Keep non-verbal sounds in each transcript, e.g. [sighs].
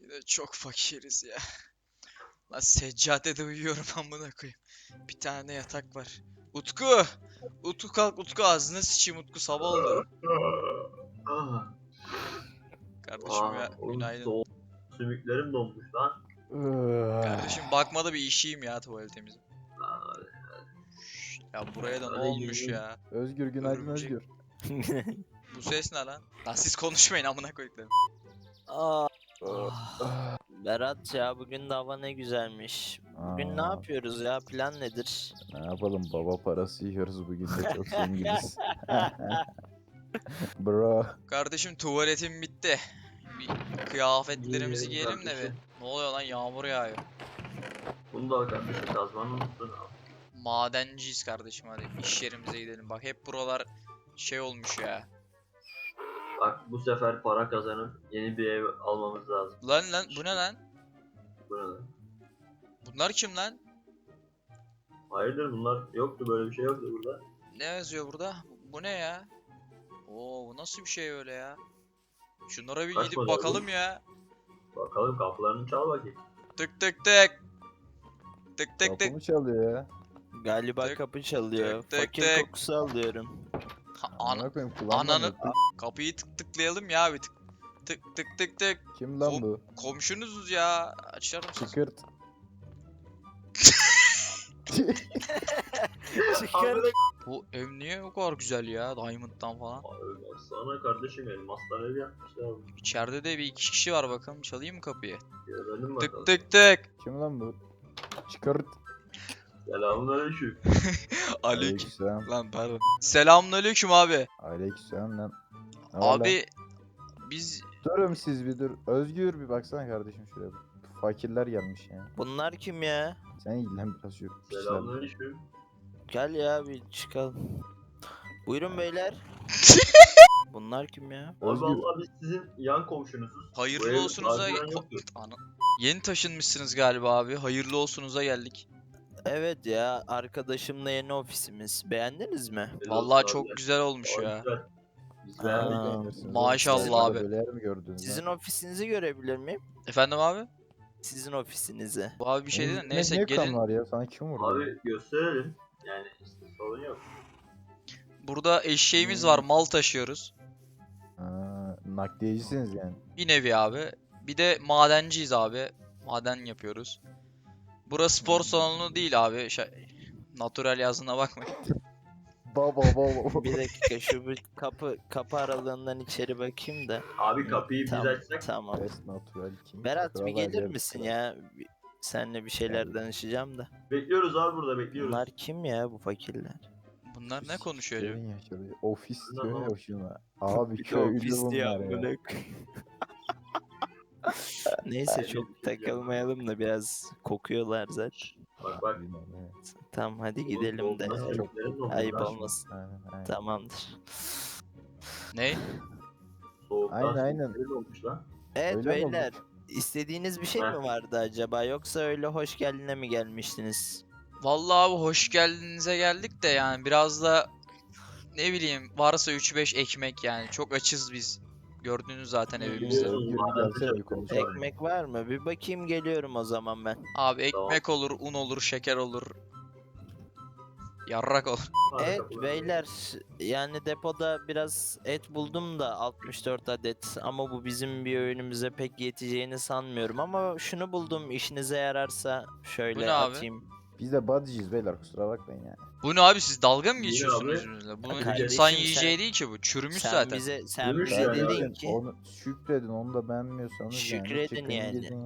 Yine çok fakiriz ya. Lan seccadede uyuyorum [laughs] amına koyayım. Bir tane yatak var. Utku! Utku kalk Utku ağzına sıçayım Utku sabah oldu. Kardeşim ya oğlum günaydın. soğuk. Sümüklerim donmuş lan. Kardeşim bakmada bir işeyim ya tuvaletimize. Lan, Ya buraya da ne olmuş ya? Özgür günaydın Örümcek. Özgür. [laughs] Bu ses ne lan? Lan siz konuşmayın amına koyduklarım. Aa, Ah, Berat ya bugün de hava ne güzelmiş. Bugün ne aa, yapıyoruz ya? Plan nedir? Ne yapalım baba parası yiyoruz bugün de çok [laughs] zenginiz. [laughs] Bro. Kardeşim tuvaletim bitti. Bir kıyafetlerimizi Giyelim giyelim de bir. kardeşim. Ne oluyor lan yağmur yağıyor. Bunu da kardeşim kazmanı unuttun abi. Madenciyiz kardeşim hadi iş yerimize gidelim. Bak hep buralar şey olmuş ya. Bak bu sefer para kazanıp yeni bir ev almamız lazım. Lan lan bu ne lan? Bu ne lan? Bunlar kim lan? Hayırdır bunlar yoktu böyle bir şey yoktu burada. Ne yazıyor burada? Bu ne ya? Oo bu nasıl bir şey öyle ya? Şunlara bir Kaç gidip model bu? bakalım ya. Bakalım kapılarını çal bakayım. Tık tık tık. Tık tık tık. Kapımı çalıyor ya. Galiba Tık, kapı çalıyor. tık, tık, Fakir tık. kokusu alıyorum. Ana- Amına koyayım kulağımdan ananı kapıyı tık tıklayalım ya bir tık. Tık tık tık tık. Kim lan Kom- bu? Komşunuzuz ya. Açar mısınız? Çıkırt. [laughs] Çıkar. Bu ev niye o kadar güzel ya? Diamond'dan falan. Abi sana kardeşim elmaslar ev yapmışlar. İçeride de bir iki kişi var bakalım. Çalayım mı kapıyı? Görelim bakalım. Tık tık tık. Kim lan bu? Çıkırt. Selamünaleyküm. [laughs] Aleyküm. Aleykümselam. Lan pardon. Selamünaleyküm abi. Aleykümselam lan. Ne var lan? Abi biz Durun siz bir dur. Özgür bir baksana kardeşim şuraya. Fakirler gelmiş ya. Bunlar kim ya? Sen ilgilen biraz şu pisler. Selamünaleyküm. Gel ya bir çıkalım. Buyurun beyler. [laughs] Bunlar kim ya? Abi Özgür. valla biz sizin yan komşunuzuz. Bu hayırlı ev olsunuza harbiden Ko- yoktu. Ana- Yeni taşınmışsınız galiba abi. Hayırlı olsunuza geldik. Evet ya arkadaşımla yeni ofisimiz. Beğendiniz mi? Vallahi çok güzel olmuş ya. güzel. Aa, maşallah abi. Böyle yer mi gördünüz Sizin ofisinizi görebilir miyim? Efendim abi? Sizin ofisinizi. Bu abi bir şey Ne- dedi. ne- Neyse ne gelin. kan var ya? Sana kim vurdu? Abi gösterelim. Yani işte sorun yok. Burada eşeğimiz Hmm. var. Mal taşıyoruz. Ha, nakliyecisiniz yani. Bir nevi abi. Bir de madenciyiz abi. Maden yapıyoruz. Burası spor salonu değil abi. Şey, natural yazına bakmayın. [laughs] Baba baba. Bir dakika şu bir kapı kapı aralığından içeri bakayım da. Abi kapıyı biz Tamam, açsak tamam. Best natural kim? Berat bir gelir gel, misin kral. ya? Bir- Seninle bir şeyler danışacağım da. bekliyoruz abi burada bekliyoruz. Bunlar kim ya bu fakirler? Bunlar ne konuşuyor acaba? Ofis Bunlar [laughs] diyor ya şuna. Abi köylü bunlar ya. Neyse çok takılmayalım da biraz kokuyorlar zaten. Bak bak. Tamam hadi gidelim de. Çok- Ayıp olmasın. Aynen aynen. Tamamdır. Ne? Soğuktan Aynen, aynen. lan. Evet Öyle mi beyler. istediğiniz bir şey mi vardı acaba yoksa öyle hoş geldine mi gelmiştiniz? Vallahi abi hoş geldinize geldik de yani biraz da ne bileyim varsa 3-5 ekmek yani çok açız biz. Gördüğünüz zaten evimizde. Konuşalım. Ekmek var mı? Bir bakayım geliyorum o zaman ben. Abi Tamam. ekmek olur, un olur, şeker olur. Yarrak olur. [laughs] Evet beyler yani depoda biraz et buldum da 64 adet ama bu bizim bir öğünümüze pek yeteceğini sanmıyorum ama şunu buldum işinize yararsa şöyle ne abi? atayım. Biz de bodyciyiz beyler kusura bakmayın yani. Bu ne abi siz dalga mı Bu geçiyorsunuz abi? bizimle? Bunun Kardeşim insan sen- yiyeceği değil ki bu. Çürümüş Sen zaten. bize sen bize yani. dedin ki Onu şükredin onu da beğenmiyorsanız Şükredin yani. çıkın yani. gidin.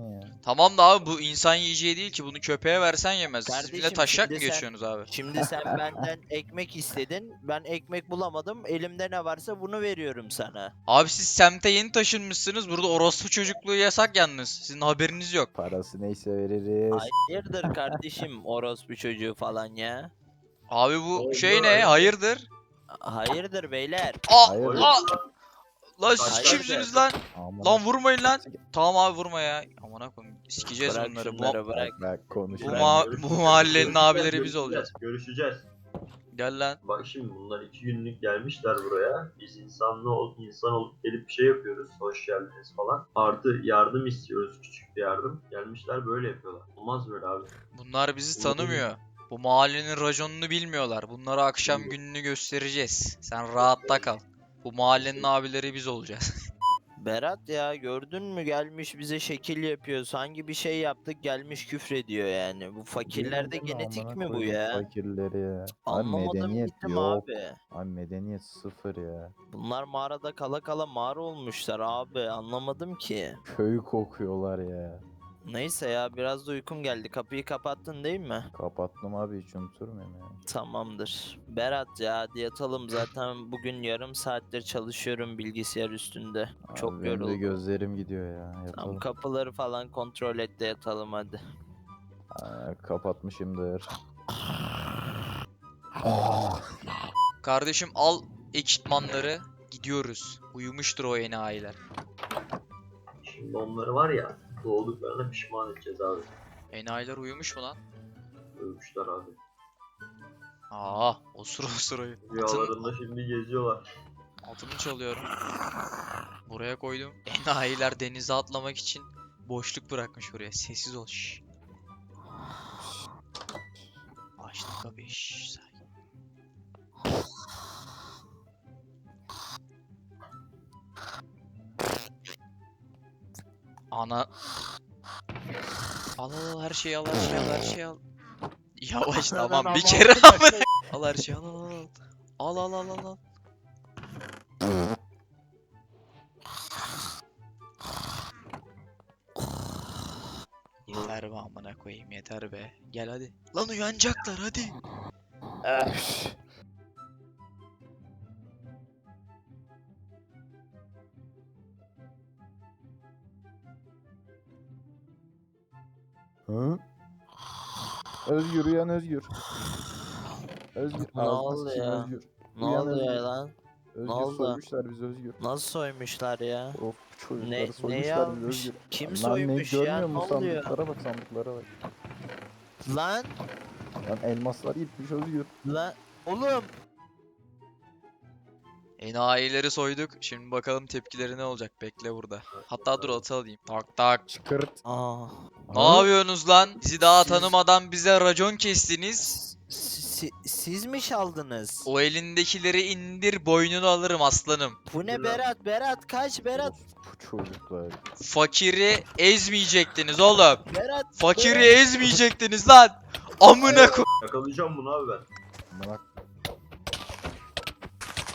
Tamam da abi bu insan yiyeceği değil ki. Bunu köpeğe versen yemez. Siz bile Kardeşim, taşak mı şimdi sen- geçiyorsunuz abi? Şimdi sen [laughs] benden ekmek istedin. Ben ekmek bulamadım. Elimde ne varsa bunu veriyorum sana. Abi siz semte yeni taşınmışsınız. Burada orospu çocukluğu yasak yalnız. Sizin haberiniz yok. Parası neyse veririz. Hayırdır kardeşim [laughs] orospu çocuğu falan ya. Abi bu Oldu, şey ne? hayırdır. Hayırdır? Hayırdır beyler. Aa, Hayırdır. aa, lan siz Hayırdır. kimsiniz lan? Aman Lan vurmayın lan. Tamam abi vurma ya. Amına koyayım. Sikeceğiz Bırak bunları. Bu, bırak. Bak konuş. bu, ma- bu mahallenin abileri biz olacağız. Görüşeceğiz. Gel lan. Bak şimdi bunlar iki günlük gelmişler buraya. Biz insanlı ol, insan olup gelip bir şey yapıyoruz. Hoş geldiniz falan. Artı yardım istiyoruz. Küçük bir yardım. Gelmişler böyle yapıyorlar. Olmaz böyle abi. Bunlar bizi Olabilir. tanımıyor. Bu mahallenin raconunu bilmiyorlar. Bunlara akşam gününü göstereceğiz. Sen rahatta kal. Bu mahallenin abileri biz olacağız. [laughs] Berat ya gördün mü gelmiş bize şekil yapıyor. Sanki bir şey yaptık gelmiş küfrediyor yani. Bu fakirlerde mi? genetik Amına mi bu ya? Fakirleri ya. Anlamadım medeniyet gittim yok. abi. Abi medeniyet sıfır ya. Bunlar mağarada kala kala mağara olmuşlar abi. Anlamadım ki. Köy kokuyorlar ya. Neyse ya biraz da uykum geldi. Kapıyı kapattın değil mi? Kapattım abi hiç unutur muyum ya? Tamamdır. Berat ya hadi yatalım zaten bugün yarım saattir çalışıyorum bilgisayar üstünde. Abi Çok benim de yoruldum. gözlerim gidiyor ya. Tamam Yatalım. kapıları falan kontrol et de yatalım hadi. Aa, kapatmışımdır. Kardeşim al ekipmanları. Gidiyoruz. Uyumuştur o enayiler. Şimdi onları var ya doğduklarına pişman edeceğiz abi. Enayiler uyumuş mu lan? Ölmüşler abi. Aa, osur osur uyu. Atın, Rüyalarında şimdi geziyorlar. atımı çalıyorum. Buraya koydum. [laughs] Enayiler denize atlamak için boşluk bırakmış buraya. Sessiz ol. Şşş. Açtım kapıyı. Şşş, Ana. Al al al her şeyi al her şeyi al her şeyi al. Yavaş tamam bir kere [laughs] amına. Al her şeyi al al al. Al al al al al. Yeter be amına koyayım yeter be. Gel hadi. Lan uyanacaklar hadi. Hı? Özgür uyan Özgür. Özgür. Ne oldu ya? Özgür. Ne Uyan oluyor Özgür. lan? Özgür oldu? soymuşlar bizi Özgür. Nasıl soymuşlar ya? Of çocukları Ne, soymuşlar bizi almış? Özgür. Kim Lan soymuş ne, ya? görmüyor Ne musun? oluyor? Sandıklara bak sandıklara bak. Lan Lan elmaslar gitmiş Özgür. lan oğlum Enayileri soyduk. Şimdi bakalım tepkileri ne olacak. Bekle burada. Hatta dur atı alayım. Tak tak. Çıkart. Aa, Ne yapıyorsunuz lan? Bizi daha Siz- tanımadan bize racon kestiniz. si- si- siz mi çaldınız? O elindekileri indir boynunu alırım aslanım. Bu ne. Berat? Berat kaç Berat? Bu çocuklar. Fakiri ezmeyecektiniz oğlum. Berat Fakiri ezmeyecektiniz lan. Amına ko... Yakalayacağım bunu abi ben. Amına.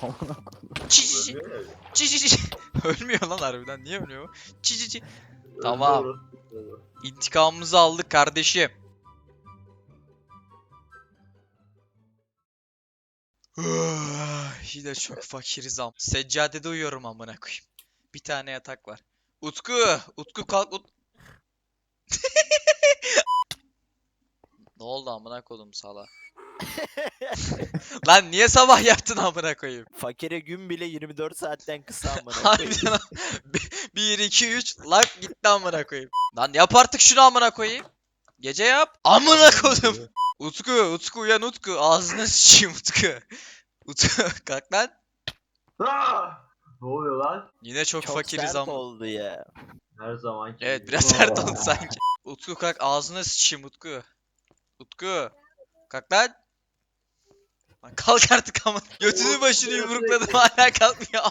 Amına koydum. Çi çi çi. Ölmüyor ya. Çi çi çi. [laughs] Ölmüyor lan harbiden. Niye ölmüyor bu? Çi çi çi. Öldü Tamam. orası. İntikamımızı aldık kardeşim. [sighs] Yine çok fakiriz am. Seccadede uyuyorum amına koyayım. Bir tane yatak var. Utku, Utku kalk Ut. [laughs] ne oldu amına koydum sala? [laughs] Lan niye sabah yaptın amına koyayım? fakire gün bile 24 saatten kısa amına koyayım. Harbiden ha. 1 2 3 lak gitti amına koyayım. Lan yap artık şunu amına koyayım. Gece yap. Amına koydum. Utku, Utku uyan Utku. Ağzına [laughs] sıçayım Utku. Utku [laughs] kalk lan. Ah! Ne oluyor lan? Yine çok, Çok fakiriz ama. oldu ya. Her zamanki Evet gibi. biraz sert oldu sanki. Utku kalk ağzına sıçayım Utku. Utku. Kalk lan. Kalk artık ama. [laughs] Götünü başını yumrukladım hala kalkmıyor.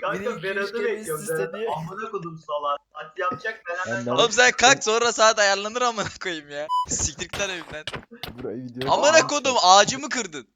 Kanka üç Berat'ı kere bekliyorum. üste Berat'ı amına kodum salak. At yapacak ben hemen Ben Oğlum sen kalk sonra saat ayarlanır amına koyayım ya. [laughs] Siktir git lan evimden. Burayı video Amına kodum ağacımı kırdın.